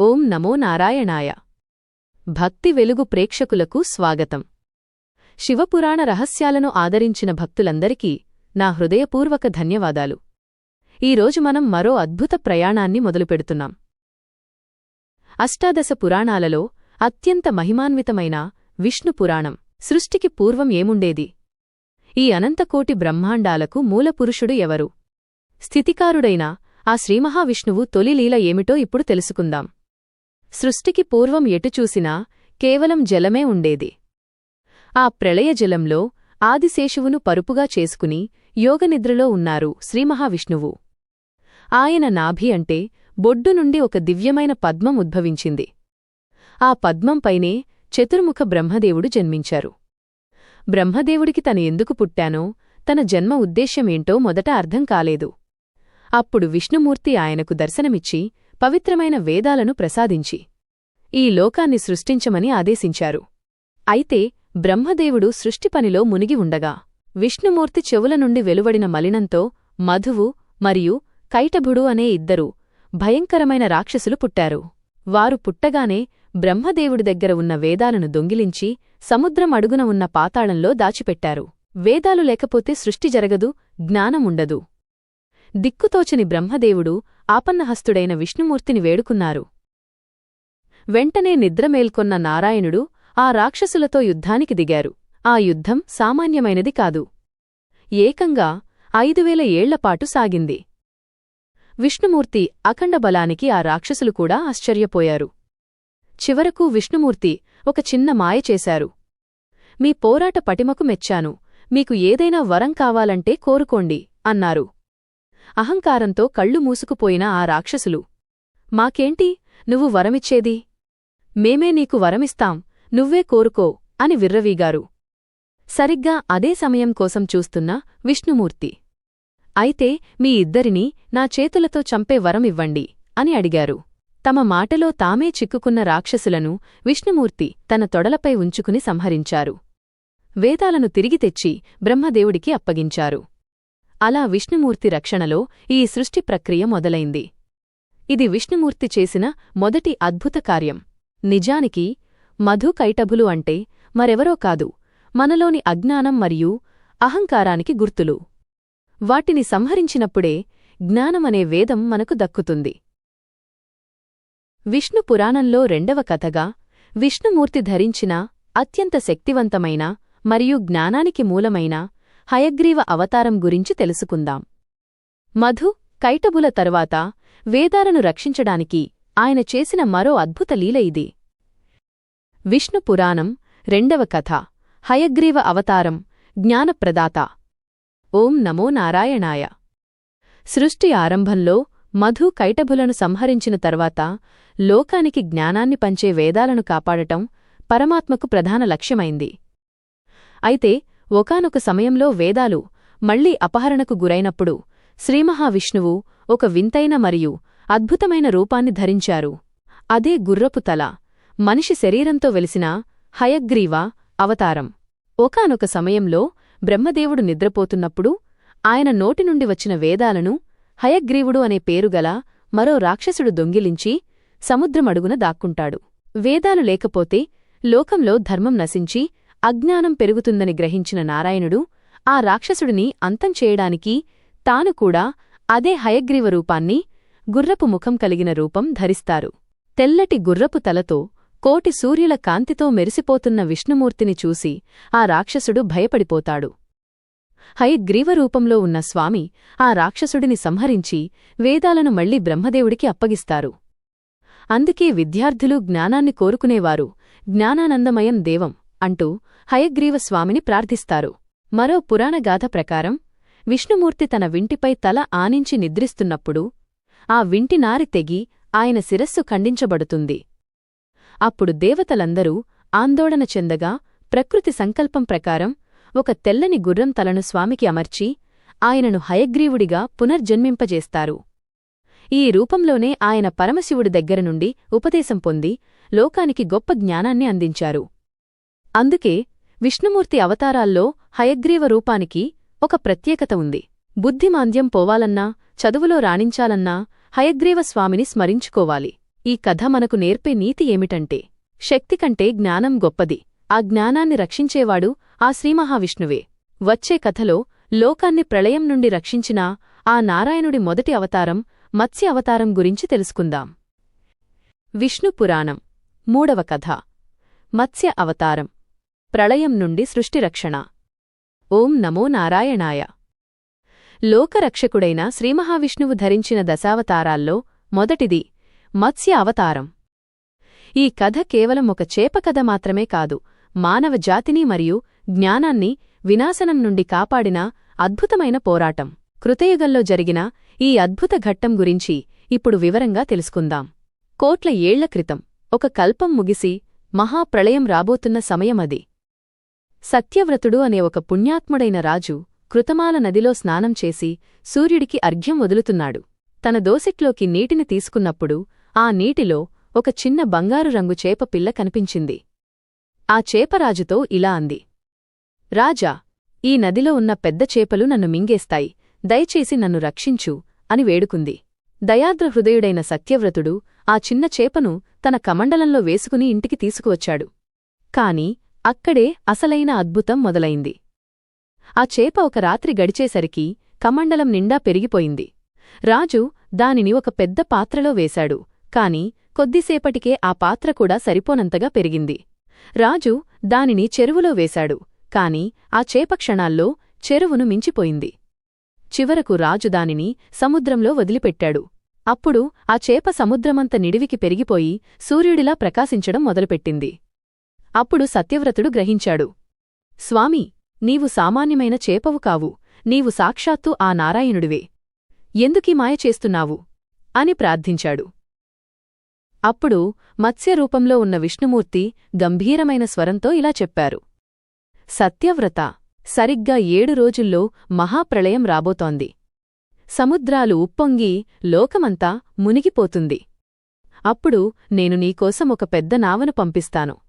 ఓం నమో నారాయణాయ. భక్తి వెలుగు ప్రేక్షకులకు స్వాగతం. శివపురాణ రహస్యాలను ఆదరించిన భక్తులందరికీ నా హృదయపూర్వక ధన్యవాదాలు. ఈరోజు మనం మరో అద్భుత ప్రయాణాన్ని మొదలుపెడుతున్నాం. అష్టాదశ పురాణాలలో అత్యంత మహిమాన్వితమైన విష్ణు పురాణం సృష్టికి పూర్వం ఏముండేది? ఈ అనంతకోటి బ్రహ్మాండాలకు మూలపురుషుడు ఎవరు? స్థితికారుడైన ఆ శ్రీమహావిష్ణువు తొలి లీల ఏమిటో ఇప్పుడు తెలుసుకుందాం. సృష్టికి పూర్వం ఎటుచూసినా కేవలం జలమే ఉండేది. ఆ ప్రళయ జలంలో ఆదిశేషువును పరుపుగా చేసుకుని యోగనిద్రలో ఉన్నారు శ్రీమహావిష్ణువు ఆయన నాభి అంటే బొడ్డు నుండి ఒక దివ్యమైన పద్మం ఉద్భవించింది. ఆ పద్మంపైనే చతుర్ముఖ బ్రహ్మదేవుడు జన్మించారు. బ్రహ్మదేవుడికి తను ఎందుకు పుట్టానో తన జన్మ ఉద్దేశ్యమేంటో మొదట అర్థం కాలేదు. అప్పుడు విష్ణుమూర్తి ఆయనకు దర్శనమిచ్చి పవిత్రమైన వేదాలను ప్రసాదించి ఈ లోకాన్ని సృష్టించమని ఆదేశించారు. అయితే బ్రహ్మదేవుడు సృష్టి పనిలో మునిగి ఉండగా విష్ణుమూర్తి చెవుల నుండి వెలువడిన మలినంతో మధువు మరియు కైటభుడు అనే ఇద్దరు భయంకరమైన రాక్షసులు పుట్టారు. వారు పుట్టగానే బ్రహ్మదేవుడి దగ్గర ఉన్న వేదాలను దొంగిలించి సముద్రం అడుగున ఉన్న పాతాళంలో దాచిపెట్టారు. వేదాలు లేకపోతే సృష్టి జరగదు జ్ఞానముండదు. దిక్కుతోచని బ్రహ్మదేవుడు ఆపన్నహస్తుడైన విష్ణుమూర్తిని వేడుకున్నారు. వెంటనే నిద్రమేల్కొన్న నారాయణుడు ఆ రాక్షసులతో యుద్ధానికి దిగారు. ఆ యుద్ధం సామాన్యమైనది కాదు. ఏకంగా ఐదువేల ఏళ్ళపాటు సాగింది. విష్ణుమూర్తి అఖండ బలానికి ఆ రాక్షసులు కూడా ఆశ్చర్యపోయారు. చివరకు విష్ణుమూర్తి ఒక చిన్న మాయ చేశారు. మీ పోరాట పటిమకు మెచ్చాను. మీకు ఏదైనా వరం కావాలంటే కోరుకోండి అన్నారు. అహంకారంతో కళ్ళు మూసుకుపోయిన ఆ రాక్షసులు. మాకేంటి? నువ్వు వరమిచ్చేది? మేమే నీకు వరమిస్తాం. నువ్వే కోరుకో అని విర్రవీగారు. సరిగ్గా అదే సమయం కోసం చూస్తున్న విష్ణుమూర్తి. అయితే మీ ఇద్దరినీ నా చేతులతో చంపే వరమివ్వండి అని అడిగారు. తమ మాటలో తామే చిక్కుకున్న రాక్షసులను విష్ణుమూర్తి తన తొడలపై ఉంచుకుని సంహరించారు. వేదాలను తిరిగి తెచ్చి బ్రహ్మదేవుడికి అప్పగించారు. అలా విష్ణుమూర్తి రక్షణలో ఈ సృష్టి ప్రక్రియ మొదలైంది. ఇది విష్ణుమూర్తి చేసిన మొదటి అద్భుత కార్యం. నిజానికి మధు కైటభులు అంటే మరెవరో కాదు మనలోని అజ్ఞానం మరియు అహంకారానికి గుర్తులు. వాటిని సంహరించినప్పుడే జ్ఞానమనే వేదం మనకు దక్కుతుంది. విష్ణు పురాణంలో రెండవ కథగా విష్ణుమూర్తి ధరించిన అత్యంత శక్తివంతమైన మరియు జ్ఞానానికి మూలమైన హయగ్రీవ అవతారం గురించి తెలుసుకుందాం. మధు కైటబుల తరువాత వేదాలను రక్షించడానికి ఆయన చేసిన మరో అద్భుత లీల ఇది. విష్ణు పురాణం రెండవ కథ హయగ్రీవ అవతారం జ్ఞానప్రదాత. ఓం నమో నారాయణాయ. సృష్టి ఆరంభంలో మధు కైటభులను సంహరించిన తర్వాత లోకానికి జ్ఞానాన్ని పంచే వేదాలను కాపాడటం పరమాత్మకు ప్రధాన లక్ష్యమైంది. అయితే ఒకానొక సమయంలో వేదాలు మళ్ళీ అపహరణకు గురైనప్పుడు శ్రీమహావిష్ణువు ఒక వింతైన మరియు అద్భుతమైన రూపాన్ని ధరించారు. అదే గుర్రపు తల మనిషి శరీరంతో వెలిసిన హయగ్రీవ అవతారం. ఒకానొక సమయంలో బ్రహ్మదేవుడు నిద్రపోతున్నప్పుడు ఆయన నోటి నుండి వచ్చిన వేదాలను హయగ్రీవుడు అనే పేరుగల మరో రాక్షసుడు దొంగిలించి సముద్రమడుగున దాక్కుంటాడు. వేదాలు లేకపోతే లోకంలో ధర్మం నశించి అజ్ఞానం పెరుగుతుందని గ్రహించిన నారాయణుడు ఆ రాక్షసుడిని అంతం చేయడానికి తాను కూడా అదే హయగ్రీవ రూపాన్ని గుర్రపు ముఖం కలిగిన రూపం ధరిస్తారు. తెల్లటి గుర్రపు తలతో కోటి సూర్యుల కాంతితో మెరిసిపోతున్న విష్ణుమూర్తిని చూసి ఆ రాక్షసుడు భయపడిపోతాడు. హయగ్రీవ రూపంలో ఉన్న స్వామి ఆ రాక్షసుడిని సంహరించి వేదాలను మళ్ళీ బ్రహ్మదేవుడికి అప్పగిస్తారు. అందుకే విద్యార్థులు జ్ఞానాన్ని కోరుకునేవారు. జ్ఞానానందమయం దేవం. అంటూ హయగ్రీవస్వామిని ప్రార్థిస్తారు. మరో పురాణగాథ ప్రకారం విష్ణుమూర్తి తన వింటిపై తల ఆనించి నిద్రిస్తున్నప్పుడు ఆ వింటి నారి తెగి ఆయన శిరస్సు ఖండించబడుతుంది. అప్పుడు దేవతలందరూ ఆందోళన చెందగా ప్రకృతి సంకల్పం ప్రకారం ఒక తెల్లని గుర్రం తలను స్వామికి అమర్చి ఆయనను హయగ్రీవుడిగా పునర్జన్మింపజేస్తారు. ఈ రూపంలోనే ఆయన పరమశివుడి దగ్గరనుండి ఉపదేశం పొంది లోకానికి గొప్ప జ్ఞానాన్ని అందించారు. అందుకే విష్ణుమూర్తి అవతారాల్లో హయగ్రీవ రూపానికి ఒక ప్రత్యేకత ఉంది. బుద్ధిమాంద్యం పోవాలన్నా చదువులో రాణించాలన్నా హయగ్రీవ స్వామిని స్మరించుకోవాలి. ఈ కథ మనకు నేర్పే నీతి ఏమిటంటే శక్తి కంటే జ్ఞానం గొప్పది. ఆ జ్ఞానాన్ని రక్షించేవాడు ఆ శ్రీమహావిష్ణువే. వచ్చే కథలో లోకాన్ని ప్రళయం నుండి రక్షించిన ఆ నారాయణుడి మొదటి అవతారం మత్స్య అవతారం గురించి తెలుసుకుందాం. విష్ణు పురాణం మూడవ కథ మత్స్య అవతారం. ప్రళయం నుండి సృష్టిరక్షణ. ఓం నమో నారాయణాయ. లోకరక్షకుడైన శ్రీమహావిష్ణువు ధరించిన దశావతారాల్లో మొదటిది మత్స్య అవతారం. ఈ కథ కేవలం ఒక చేపకథ మాత్రమే కాదు మానవ జాతిని మరియు జ్ఞానాన్ని వినాశనం నుండి కాపాడిన అద్భుతమైన పోరాటం. కృతయుగంలో జరిగిన ఈ అద్భుత ఘట్టం గురించి ఇప్పుడు వివరంగా తెలుసుకుందాం. కోట్ల ఏళ్ళ క్రితం ఒక కల్పం ముగిసి మహాప్రళయం రాబోతున్న సమయమది. సత్యవ్రతుడు అనే ఒక పుణ్యాత్ముడైన రాజు కృతమాల నదిలో స్నానం చేసి సూర్యుడికి అర్ఘ్యం వదులుతున్నాడు. తన దోసెట్లోకి నీటిని తీసుకున్నప్పుడు ఆ నీటిలో ఒక చిన్న బంగారు రంగు చేప పిల్ల కనిపించింది. ఆ చేపరాజుతో ఇలా అంది. రాజా ఈ నదిలో ఉన్న పెద్ద చేపలు నన్ను మింగేస్తాయి. దయచేసి నన్ను రక్షించు అని వేడుకుంది. దయాద్ర హృదయుడైన సత్యవ్రతుడు ఆ చిన్న చేపను తన కమండలంలో వేసుకుని ఇంటికి తీసుకువచ్చాడు. కాని అక్కడే అసలైన అద్భుతం మొదలైంది. ఆ చేప ఒక రాత్రి గడిచేసరికి కమండలం నిండా పెరిగిపోయింది. రాజు దానిని ఒక పెద్ద పాత్రలో వేశాడు కాని కొద్దిసేపటికే ఆ పాత్ర కూడా సరిపోనంతగా పెరిగింది. రాజు దానిని చెరువులో వేశాడు కాని ఆ చేప క్షణాల్లో చెరువును మించిపోయింది. చివరకు రాజు దానిని సముద్రంలో వదిలిపెట్టాడు. అప్పుడు ఆ చేప సముద్రమంత నిడివికి పెరిగిపోయి సూర్యుడిలా ప్రకాశించడం మొదలుపెట్టింది. అప్పుడు సత్యవ్రతుడు గ్రహించాడు. స్వామీ నీవు సామాన్యమైన చేపవు కావు నీవు సాక్షాత్తు ఆ నారాయణుడివే. ఎందుకీ మాయ చేస్తున్నావు? అని ప్రార్థించాడు. అప్పుడు మత్స్యరూపంలో ఉన్న విష్ణుమూర్తి గంభీరమైన స్వరంతో ఇలా చెప్పారు. సత్యవ్రత సరిగ్గా ఏడు రోజుల్లో మహాప్రళయం రాబోతోంది. సముద్రాలు ఉప్పొంగి లోకమంతా మునిగిపోతుంది. అప్పుడు నేను నీకోసం ఒక పెద్ద నావను పంపిస్తాను.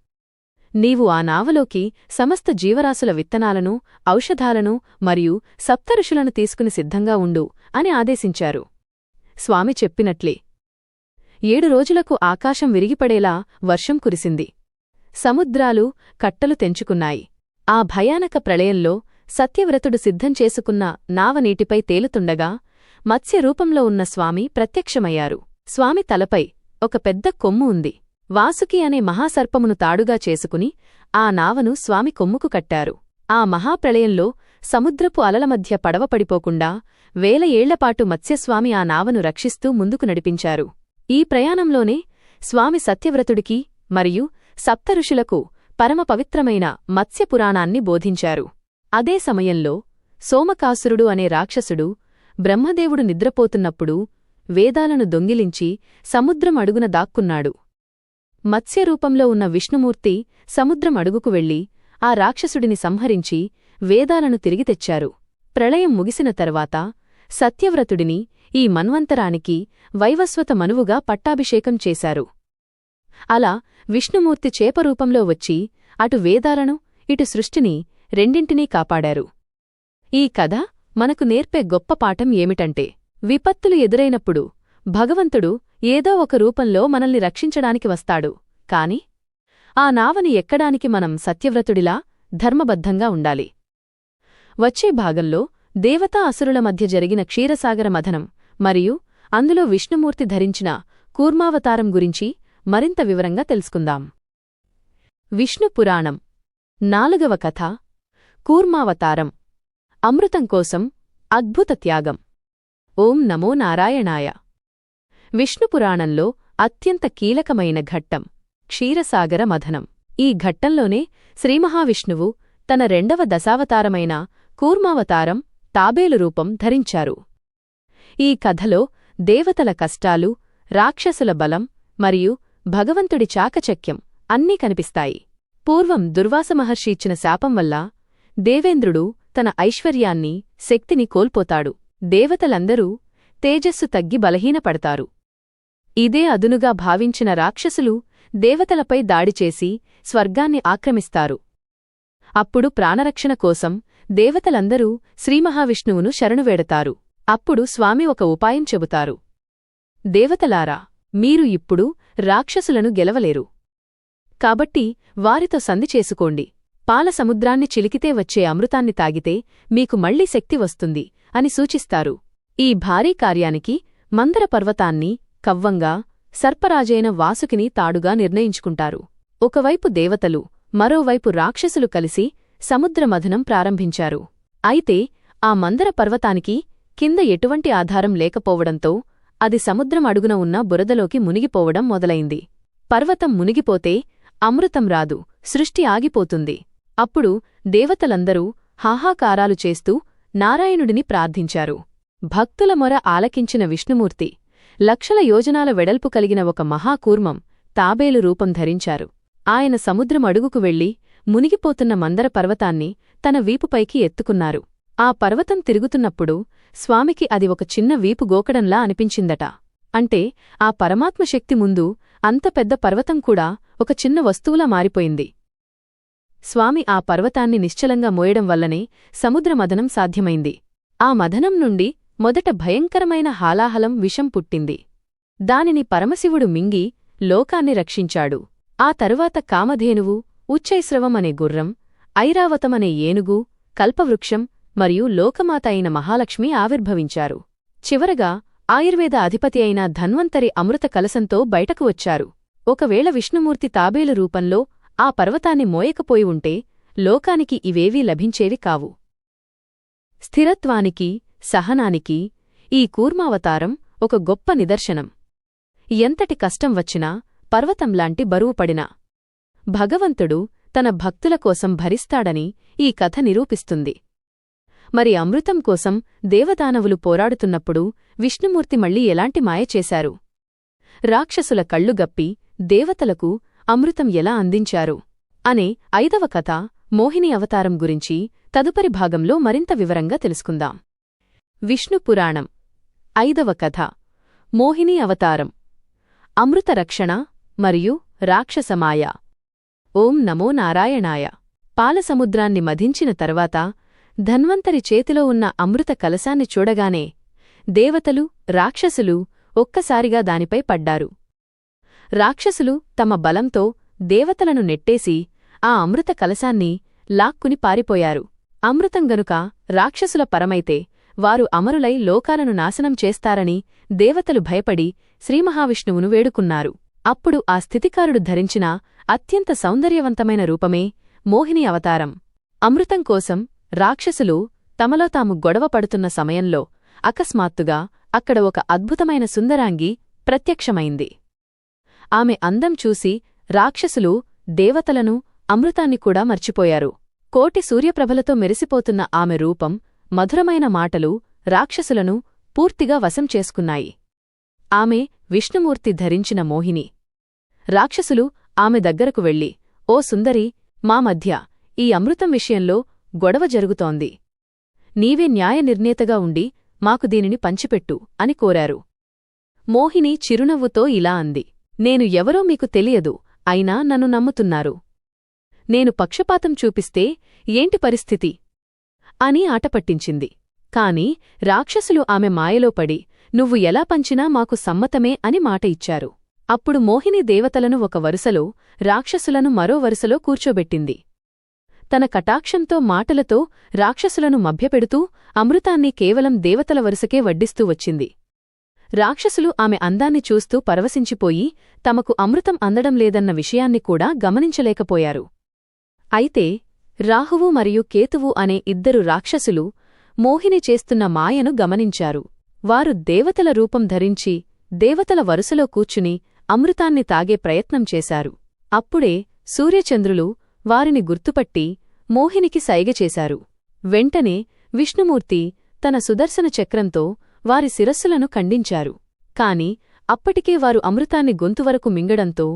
నీవు ఆ నావలోకి సమస్త జీవరాశుల విత్తనాలను ఔషధాలను మరియు సప్తఋషులను తీసుకుని సిద్ధంగా ఉండు అని ఆదేశించారు. స్వామి చెప్పినట్లే. ఏడు రోజులకు ఆకాశం విరిగిపడేలా వర్షం కురిసింది. సముద్రాలు కట్టలు తెంచుకున్నాయి. ఆ భయానక ప్రళయంలో సత్యవ్రతుడు సిద్ధం చేసుకున్న నావ నీటిపై తేలుతుండగా మత్స్యరూపంలో ఉన్న స్వామి ప్రత్యక్షమయ్యారు. స్వామి తలపై ఒక పెద్ద కొమ్ము ఉంది. వాసుకి అనే మహాసర్పమును తాడుగా చేసుకుని ఆ నావను స్వామి కొమ్ముకు కట్టారు. ఆ మహాప్రళయంలో సముద్రపు అలల మధ్య పడవ పడిపోకుండా వేల ఏళ్ళపాటు మత్స్యస్వామి ఆ నావను రక్షిస్తూ ముందుకు నడిపించారు. ఈ ప్రయాణంలోనే స్వామి సత్యవ్రతుడికి మరియు సప్తఋషులకు పరమపవిత్రమైన మత్స్యపురాణాన్ని బోధించారు. అదే సమయంలో సోమకాసురుడు అనే రాక్షసుడు బ్రహ్మదేవుడు నిద్రపోతున్నప్పుడు వేదాలను దొంగిలించి సముద్రం అడుగున దాక్కున్నాడు. మత్స్యరూపంలో ఉన్న విష్ణుమూర్తి సముద్రం అడుగుకు వెళ్ళి ఆ రాక్షసుడిని సంహరించి వేదాలను తిరిగి తెచ్చారు. ప్రళయం ముగిసిన తర్వాత సత్యవ్రతుడిని ఈ మన్వంతరానికి వైవస్వత మనువుగా పట్టాభిషేకం చేశారు. అలా విష్ణుమూర్తి చేపరూపంలో వచ్చి అటు వేదాలను ఇటు సృష్టిని రెండింటినీ కాపాడారు. ఈ కథ మనకు నేర్పే గొప్ప పాఠం ఏమిటంటే విపత్తులు ఎదురైనప్పుడు భగవంతుడు ఏదో ఒక రూపంలో మనల్ని రక్షించడానికి వస్తాడు. కాని ఆ నావని ఎక్కడానికి మనం సత్యవ్రతుడిలా ధర్మబద్ధంగా ఉండాలి? వచ్చే భాగంలో దేవతా అసురుల మధ్య జరిగిన క్షీరసాగర మథనం మరియు అందులో విష్ణుమూర్తి ధరించిన కూర్మావతారం గురించి మరింత వివరంగా తెలుసుకుందాం. విష్ణు పురాణం నాలుగవ కథ కూర్మావతారం అమృతం కోసం అద్భుత త్యాగం. ఓం నమో నారాయణాయ. విష్ణుపురాణంలో అత్యంత కీలకమైన ఘట్టం క్షీరసాగర మథనం. ఈ ఘట్టంలోనే శ్రీమహావిష్ణువు తన రెండవ దశావతారమైన కూర్మావతారం తాబేలు రూపం ధరించారు. ఈ కథలో దేవతల కష్టాలు రాక్షసుల బలం మరియు భగవంతుడి చాకచక్యం అన్నీ కనిపిస్తాయి. పూర్వం దుర్వాసమహర్షి ఇచ్చిన శాపం వల్ల దేవేంద్రుడు తన ఐశ్వర్యాన్ని శక్తిని కోల్పోతాడు. దేవతలందరూ తేజస్సు తగ్గి బలహీనపడతారు. ఇదే అదునుగా భావించిన రాక్షసులు దేవతలపై దాడిచేసి స్వర్గాన్ని ఆక్రమిస్తారు. అప్పుడు ప్రాణరక్షణ కోసం దేవతలందరూ శ్రీమహావిష్ణువును శరణువేడతారు అప్పుడు స్వామి ఒక ఉపాయం చెబుతారు. దేవతలారా మీరు ఇప్పుడు రాక్షసులను గెలవలేరు. కాబట్టి వారితో సంధి చేసుకోండి. పాలసముద్రాన్ని చిలికితే వచ్చే అమృతాన్ని తాగితే మీకు మళ్ళీ శక్తి వస్తుంది అని సూచిస్తారు. ఈ భారీ కార్యానికి మందర పర్వతాన్ని కవ్వంగా సర్పరాజైన వాసుకిని తాడుగా నిర్ణయించుకుంటారు. ఒకవైపు దేవతలు మరోవైపు రాక్షసులు కలిసి సముద్రమథనం ప్రారంభించారు. అయితే ఆ మందర పర్వతానికి కింద ఎటువంటి ఆధారం లేకపోవడంతో అది సముద్రం అడుగున ఉన్న బురదలోకి మునిగిపోవడం మొదలైంది. పర్వతం మునిగిపోతే అమృతం రాదు సృష్టి ఆగిపోతుంది. అప్పుడు దేవతలందరూ హాహాకారాలు చేస్తూ నారాయణుడిని ప్రార్థించారు. భక్తుల మొర ఆలకించిన విష్ణుమూర్తి లక్షల యోజనాల వెడల్పు కలిగిన ఒక మహాకూర్మం తాబేలు రూపం ధరించారు. ఆయన సముద్రం అడుగుకు వెళ్ళి మునిగిపోతున్న మందర పర్వతాన్ని తన వీపుపైకి ఎత్తుకున్నారు. ఆ పర్వతం తిరుగుతున్నప్పుడు స్వామికి అది ఒక చిన్న వీపు గోకడంలా అనిపించిందట. అంటే ఆ పరమాత్మశక్తి ముందు అంత పెద్ద పర్వతం కూడా ఒక చిన్న వస్తువులా మారిపోయింది. స్వామి ఆ పర్వతాన్ని నిశ్చలంగా మోయడం వల్లనే సముద్రమదనం సాధ్యమైంది. ఆ మదనం నుండి మొదట భయంకరమైన హాలాహలం విషం పుట్టింది. దానిని పరమశివుడు మింగి లోకాన్ని రక్షించాడు. ఆ తరువాత కామధేనువు ఉచ్చైశ్రవమనే అనే గుర్రం ఐరావతమనే ఏనుగు కల్పవృక్షం మరియు లోకమాత అయిన మహాలక్ష్మి ఆవిర్భవించారు. చివరగా ఆయుర్వేద అధిపతి అయిన ధన్వంతరి అమృత కలసంతో బయటకు వచ్చారు. ఒకవేళ విష్ణుమూర్తి తాబేలు రూపంలో ఆ పర్వతాన్ని మోయకపోయి ఉంటే లోకానికి ఇవేవీ లభించేవి కావు. స్థిరత్వానికి సహనానికి ఈ కూర్మావతారం ఒక గొప్ప నిదర్శనం. ఎంతటి కష్టం వచ్చినా పర్వతంలాంటి బరువు పడినా భగవంతుడు తన భక్తుల కోసం భరిస్తాడని ఈ కథ నిరూపిస్తుంది. మరి అమృతం కోసం దేవదానవులు పోరాడుతున్నప్పుడు విష్ణుమూర్తి మళ్ళీ ఎలాంటి మాయ చేశారు? రాక్షసుల కళ్ళు గప్పి దేవతలకు అమృతం ఎలా అందించారు? అనే ఐదవ కథ మోహిని అవతారం గురించి తదుపరి భాగంలో మరింత వివరంగా తెలుసుకుందాం. విష్ణు పురాణం. ఐదవ కథ. మోహిని అవతారం. అమృత రక్షణ మరియు రాక్షసమాయ. ఓం నమో నారాయణాయ. పాలసముద్రాన్ని మధించిన తర్వాత ధన్వంతరి చేతిలో ఉన్న అమృత కలశాన్ని చూడగానే దేవతలు రాక్షసులు ఒక్కసారిగా దానిపై పడ్డారు. రాక్షసులు తమ బలంతో దేవతలను నెట్టేసి ఆ అమృత కలశాన్ని లాక్కుని పారిపోయారు. అమృతం గనుక రాక్షసుల పరమైతే వారు అమరులై లోకాలను నాశనం చేస్తారని దేవతలు భయపడి శ్రీమహావిష్ణువును వేడుకున్నారు. అప్పుడు ఆ స్థితికారుడు ధరించిన అత్యంత సౌందర్యవంతమైన రూపమే మోహిని అవతారం. అమృతం కోసం రాక్షసులు తమలో తాము గొడవ పడుతున్న సమయంలో అకస్మాత్తుగా అక్కడ ఒక అద్భుతమైన సుందరాంగి ప్రత్యక్షమైంది. ఆమె అందం చూసి రాక్షసులు దేవతలను అమృతాన్ని కూడా మర్చిపోయారు. కోటి సూర్యప్రభలతో మెరిసిపోతున్న ఆమె రూపం మధురమైన మాటలు రాక్షసులను పూర్తిగా వశం చేసుకున్నాయి. ఆమె విష్ణుమూర్తి ధరించిన మోహిని. రాక్షసులు ఆమె దగ్గరకు వెళ్ళి ఓ సుందరి మా మధ్య ఈ అమృతం విషయంలో గొడవ జరుగుతోంది. నీవే న్యాయ నిర్ణేతగా ఉండి మాకు దీనిని పంచిపెట్టు అని కోరారు. మోహిని చిరునవ్వుతో ఇలా అంది నేను ఎవరో మీకు తెలియదు అయినా నన్ను నమ్ముతున్నారు. నేను పక్షపాతం చూపిస్తే ఏంటి పరిస్థితి? అని ఆటపట్టించింది కాని రాక్షసులు ఆమె మాయలో పడి నువ్వు ఎలా పంచినా మాకు సమ్మతమే అని మాట ఇచ్చారు. అప్పుడు మోహిని దేవతలను ఒక వరుసలో రాక్షసులను మరో వరుసలో కూర్చోబెట్టింది. తన కటాక్షంతో మాటలతో రాక్షసులను మభ్యపెడుతూ అమృతాన్ని కేవలం దేవతల వరుసకే వడ్డిస్తూ వచ్చింది. రాక్షసులు ఆమె అందాన్ని చూస్తూ పరవశించిపోయి తమకు అమృతం అందడం లేదన్న విషయాన్ని కూడా గమనించలేకపోయారు. అయితే రాహువు మరియు కేతువు అనే ఇద్దరు రాక్షసులు మోహిని చేస్తున్న మాయను గమనించారు. వారు దేవతల రూపం ధరించి దేవతల వరుసలో కూర్చుని అమృతాన్ని తాగే ప్రయత్నం చేశారు. అప్పుడే సూర్యచంద్రులు వారిని గుర్తుపట్టి మోహినికి సైగచేశారు వెంటనే విష్ణుమూర్తి తన సుదర్శన చక్రంతో వారి శిరస్సులను ఖండించారు. కాని అప్పటికే వారు అమృతాన్ని గొంతువరకు మింగడంతో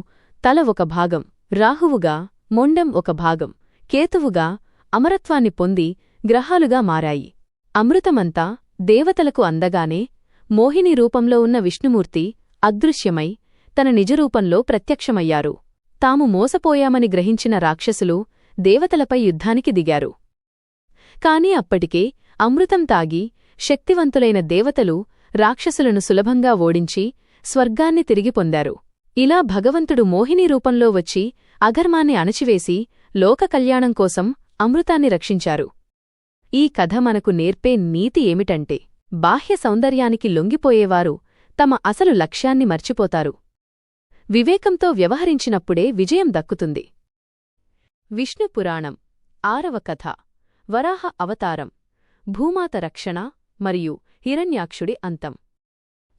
తల ఒక భాగం రాహువుగా మొండం ఒక భాగం కేతువుగా అమరత్వాన్ని పొంది గ్రహాలుగా మారాయి. అమృతమంతా దేవతలకు అందగానే మోహిని రూపంలో ఉన్న విష్ణుమూర్తి అదృశ్యమై తన నిజరూపంలో ప్రత్యక్షమయ్యారు. తాము మోసపోయామని గ్రహించిన రాక్షసులు దేవతలపై యుద్ధానికి దిగారు. కాని అప్పటికే అమృతం తాగి శక్తివంతులైన దేవతలు రాక్షసులను సులభంగా ఓడించి స్వర్గాన్ని తిరిగి పొందారు. ఇలా భగవంతుడు మోహిని రూపంలో వచ్చి అఘర్మాన్ని అణచివేసి లోక కళ్యాణం కోసం అమృతాన్ని రక్షించారు. ఈ కథ మనకు నేర్పే నీతి ఏమిటంటే బాహ్య సౌందర్యానికి లొంగిపోయేవారు తమ అసలు లక్ష్యాన్ని మర్చిపోతారు. వివేకంతో వ్యవహరించినప్పుడే విజయం దక్కుతుంది. విష్ణు పురాణం ఆరవ కథ వరాహ అవతారం భూమాత రక్షణ మరియు హిరణ్యాక్షుడి అంతం.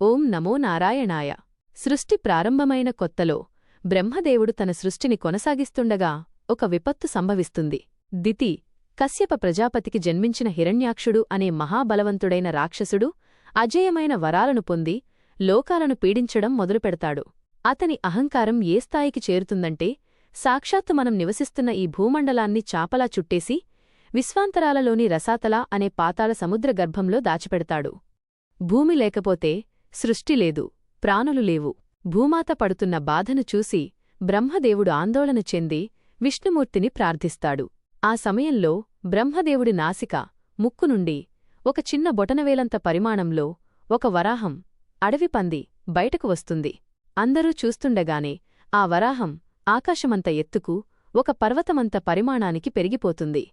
ఓం నమో నారాయణాయ. సృష్టి ప్రారంభమైన కొత్తలో బ్రహ్మదేవుడు తన సృష్టిని కొనసాగిస్తుండగా ఒక విపత్తు సంభవిస్తుంది. దితి కశ్యప ప్రజాపతికి జన్మించిన హిరణ్యాక్షుడు అనే మహాబలవంతుడైన రాక్షసుడు అజేయమైన వరాలను పొంది లోకాలను పీడించడం మొదలుపెడతాడు. అతని అహంకారం ఏ స్థాయికి చేరుతుందంటే సాక్షాత్తు మనం నివసిస్తున్న ఈ భూమండలాన్ని చాపలా చుట్టేసి విశ్వాంతరాలలోని రసాతల అనే పాతాళ సముద్ర గర్భంలో దాచిపెడతాడు. భూమి లేకపోతే సృష్టి లేదు ప్రాణులు లేవు. భూమాత పడుతున్న బాధను చూసి బ్రహ్మదేవుడు ఆందోళన చెంది విష్ణుమూర్తిని ప్రార్థిస్తాడు. ఆ సమయంలో బ్రహ్మదేవుడి నాసిక ముక్కు నుండి ఒక చిన్న బొటనవేలంత పరిమాణంలో ఒక వరాహం అడవిపంది బయటకు వస్తుంది. అందరూ చూస్తుండగానే ఆ వరాహం ఆకాశమంత ఎత్తుకు ఒక పర్వతమంత పరిమాణానికి పెరిగిపోతుంది.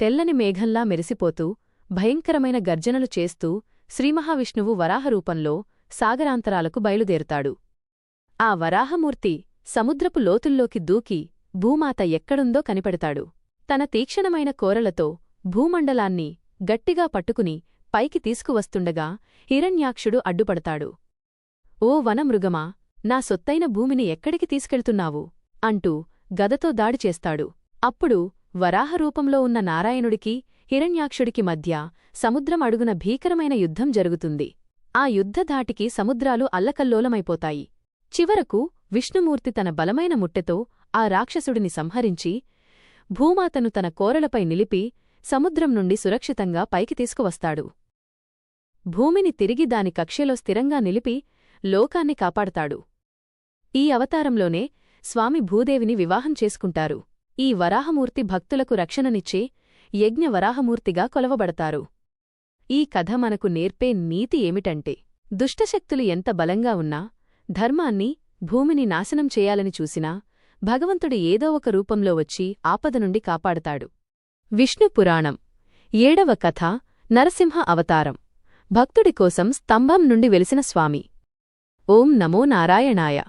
తెల్లని మేఘంలా మెరిసిపోతూ భయంకరమైన గర్జనలు చేస్తూ శ్రీమహావిష్ణువు వరాహరూపంలో సాగరాంతరాలకు బయలుదేరుతాడు. ఆ వరాహమూర్తి సముద్రపు లోతుల్లోకి దూకి భూమాత ఎక్కడుందో కనిపెడతాడు. తన తీక్షణమైన కోరలతో భూమండలాన్ని గట్టిగా పట్టుకుని పైకి తీసుకువస్తుండగా హిరణ్యాక్షుడు అడ్డుపడతాడు. ఓ వనమృగమా నా సొత్తైన భూమిని ఎక్కడికి తీసుకెళ్తున్నావు అంటూ గదతో దాడి చేస్తాడు. అప్పుడు వరాహరూపంలో ఉన్న నారాయణుడికి హిరణ్యాక్షుడికి మధ్య సముద్రం అడుగున భీకరమైన యుద్ధం జరుగుతుంది. ఆ యుద్ధధాటికి సముద్రాలు అల్లకల్లోలమైపోతాయి. చివరకు విష్ణుమూర్తి తన బలమైన ముట్టెతో ఆ రాక్షసుడిని సంహరించి భూమాతను తన కోరలపై నిలిపి సముద్రం నుండి సురక్షితంగా పైకి తీసుకువస్తాడు. భూమిని తిరిగి దాని కక్ష్యలో స్థిరంగా నిలిపి లోకాన్ని కాపాడతాడు. ఈ అవతారంలోనే స్వామి భూదేవిని వివాహం చేసుకుంటారు. ఈ వరాహమూర్తి భక్తులకు రక్షణనిచ్చే యజ్ఞ వరాహమూర్తిగా కొలవబడతారు. ఈ కథ మనకు నేర్పే నీతి ఏమిటంటే దుష్టశక్తులు ఎంత బలంగా ఉన్నా ధర్మాన్ని భూమిని నాశనం చేయాలని చూసినా భగవంతుడు ఏదో ఒక రూపంలో వచ్చి ఆపద నుండి కాపాడతాడు. విష్ణు పురాణం ఏడవ కథ నరసింహ అవతారం. భక్తుడి కోసం స్తంభం నుండి వెలిసిన స్వామి. ఓం నమో నారాయణాయ.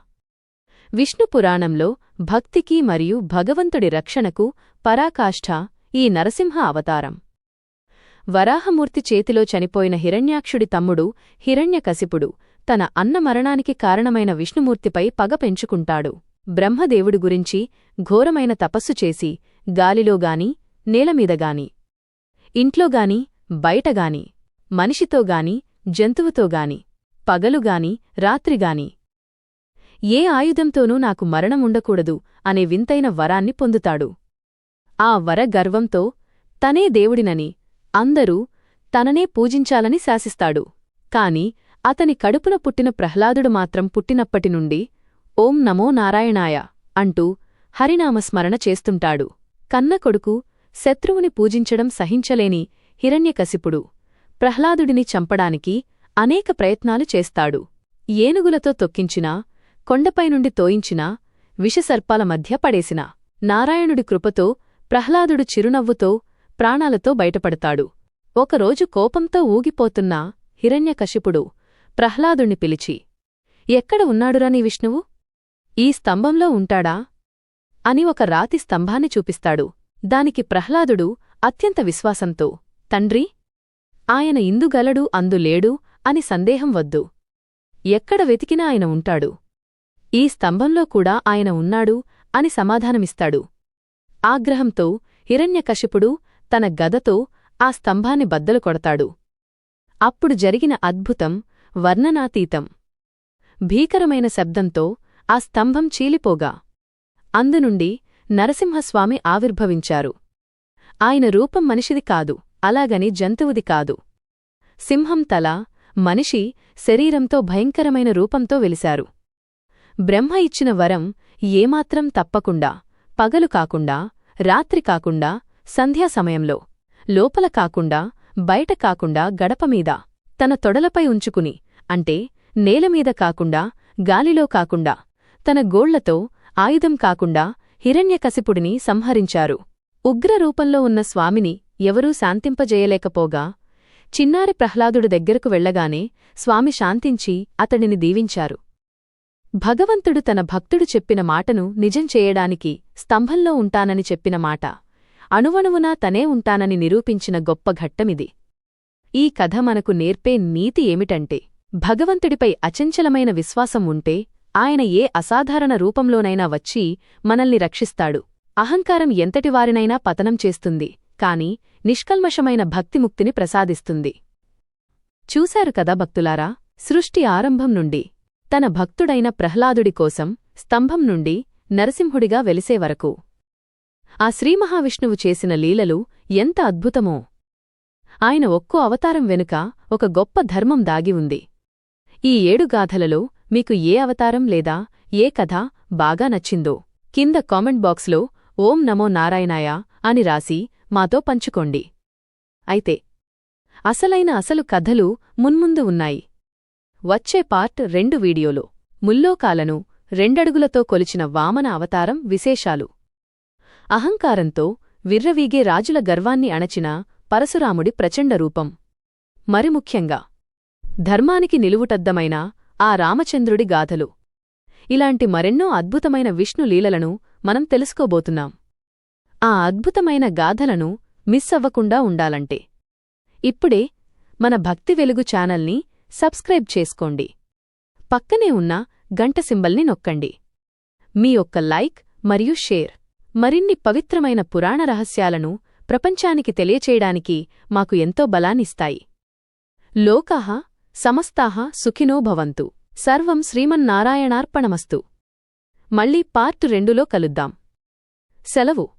విష్ణు పురాణంలో భక్తికి మరియు భగవంతుడి రక్షణకు పరాకాష్ఠ ఈ నరసింహ అవతారం. వరాహమూర్తి చేతిలో చనిపోయిన హిరణ్యాక్షుడి తమ్ముడు హిరణ్యకశిపుడు తన అన్న మరణానికి కారణమైన విష్ణుమూర్తిపై పగ పెంచుకుంటాడు. బ్రహ్మదేవుడు గురించి ఘోరమైన తపస్సు చేసి గాలిలోగాని నేలమీదగాని ఇంట్లోగాని బయటగాని మనిషితోగాని జంతువుతోగాని పగలుగాని రాత్రిగాని ఏ ఆయుధంతోనూ నాకు మరణముండకూడదు అనే వింతైన వరాన్ని పొందుతాడు. ఆ వర గర్వంతో తనే దేవుడినని అందరూ తననే పూజించాలని శాసిస్తాడు. కాని అతని కడుపున పుట్టిన ప్రహ్లాదుడు మాత్రం పుట్టినప్పటి నుండి ఓం నమో నారాయణాయ అంటూ హరినామస్మరణ చేస్తుంటాడు. కన్న కొడుకు శత్రువుని పూజించడం సహించలేని హిరణ్యకశిపుడు ప్రహ్లాదుడిని చంపడానికి అనేక ప్రయత్నాలు చేస్తాడు. ఏనుగులతో తొక్కించినా కొండపైనుండి తోయించినా విషసర్పాల మధ్య పడేసినా నారాయణుడి కృపతో ప్రహ్లాదుడు చిరునవ్వుతో ప్రాణాలతో బయటపడతాడు. ఒకరోజు కోపంతో ఊగిపోతున్న హిరణ్యకశిపుడు ప్రహ్లాదుణ్ణి పిలిచి ఎక్కడ ఉన్నాడురా నీ విష్ణువు? ఈ స్తంభంలో ఉంటాడా? అని ఒక రాతి స్తంభాన్ని చూపిస్తాడు. దానికి ప్రహ్లాదుడు అత్యంత విశ్వాసంతో తండ్రి ఆయన ఇందుగలడు అందులేడు అని సందేహం వద్దు. ఎక్కడ వెతికినా ఆయన ఉంటాడు. ఈ స్తంభంలో కూడా ఆయన ఉన్నాడు అని సమాధానమిస్తాడు. ఆగ్రహంతో హిరణ్యకశిపుడు తన గదతో ఆ స్తంభాన్ని బద్దలు కొడతాడు. అప్పుడు జరిగిన అద్భుతం వర్ణనాతీతం. భీకరమైన శబ్దంతో ఆ స్తంభం చీలిపోగా. అందునుండి నరసింహస్వామి ఆవిర్భవించారు. ఆయన రూపం మనిషిది కాదు అలాగని జంతువుది కాదు. సింహం తల మనిషి శరీరంతో భయంకరమైన రూపంతో వెలిశారు. బ్రహ్మ ఇచ్చిన వరం ఏమాత్రం తప్పకుండా పగలు కాకుండా రాత్రి కాకుండా సంధ్యా సమయంలో లోపల కాకుండా బయట కాకుండా గడపమీద తన తొడలపై ఉంచుకుని అంటే నేలమీద కాకుండా గాలిలో కాకుండా తన గోళ్ళతో ఆయుధం కాకుండా హిరణ్యకశిపుడిని సంహరించారు. ఉగ్రరూపంలో ఉన్న స్వామిని ఎవరూ శాంతింపజేయలేకపోగా చిన్నారి ప్రహ్లాదుడు దగ్గరకు వెళ్ళగానే స్వామి శాంతించి అతడిని దీవించారు. భగవంతుడు తన భక్తుడు చెప్పిన మాటను నిజం చేయడానికి స్తంభంలో ఉంటానని చెప్పిన మాట అణువణువునా తనే ఉంటానని నిరూపించిన గొప్ప ఘట్టమిది. ఈ కథ మనకు నేర్పే నీతి ఏమిటంటే భగవంతుడిపై అచంచలమైన విశ్వాసం ఉంటే ఆయన ఏ అసాధారణ రూపంలోనైనా వచ్చి మనల్ని రక్షిస్తాడు. అహంకారం ఎంతటివారినైనా పతనం చేస్తుంది కాని నిష్కల్మషమైన భక్తిముక్తిని ప్రసాదిస్తుంది. చూశారు కదా భక్తులారా సృష్టి ఆరంభం నుండి తన భక్తుడైన ప్రహ్లాదుడి కోసం స్తంభం నుండి నరసింహుడిగా వెలిసే వరకు. ఆ శ్రీమహావిష్ణువు చేసిన లీలలు ఎంత అద్భుతమో! ఆయన ఒక్కో అవతారం వెనుక ఒక గొప్ప ధర్మం దాగి ఉంది. ఈ ఏడు గాథలలో మీకు ఏ అవతారం లేదా ఏ కథ బాగా నచ్చిందో కింద కామెంట్ బాక్స్లో ఓం నమో నారాయణాయ అని రాసి మాతో పంచుకోండి. అయితే అసలైన అసలు కథలు మున్ముందు ఉన్నాయి. వచ్చే పార్ట్ రెండు వీడియోలో. ముల్లోకాలను రెండడుగులతో కొలిచిన వామన అవతారం విశేషాలు. అహంకారంతో విర్రవీగే రాజుల గర్వాన్ని అణచిన పరశురాముడి ప్రచండ రూపం. మరి ముఖ్యంగా ధర్మానికి నిలువుటద్దమైన ఆ రామచంద్రుడి గాథలు. ఇలాంటి మరెన్నో అద్భుతమైన విష్ణు లీలలను మనం తెలుసుకోబోతున్నాం. ఆ అద్భుతమైన గాథలను మిస్ అవ్వకుండా ఉండాలంటే. ఇప్పుడే మన భక్తి వెలుగు ఛానల్ని సబ్స్క్రైబ్ చేసుకోండి. పక్కనే ఉన్న గంట సింబల్ని నొక్కండి. మీ ఒక్క లైక్ మరియు షేర్ మరిన్ని పవిత్రమైన పురాణ రహస్యాలను ప్రపంచానికి తెలియచేయడానికి మాకు ఎంతో బలాన్నిస్తాయి. లోకాః సమస్తాః సుఖినో భవంతు. సర్వం శ్రీమన్నారాయణార్పణమస్తు. మళ్ళీ పార్ట్ రెండులో కలుద్దాం. సెలవు.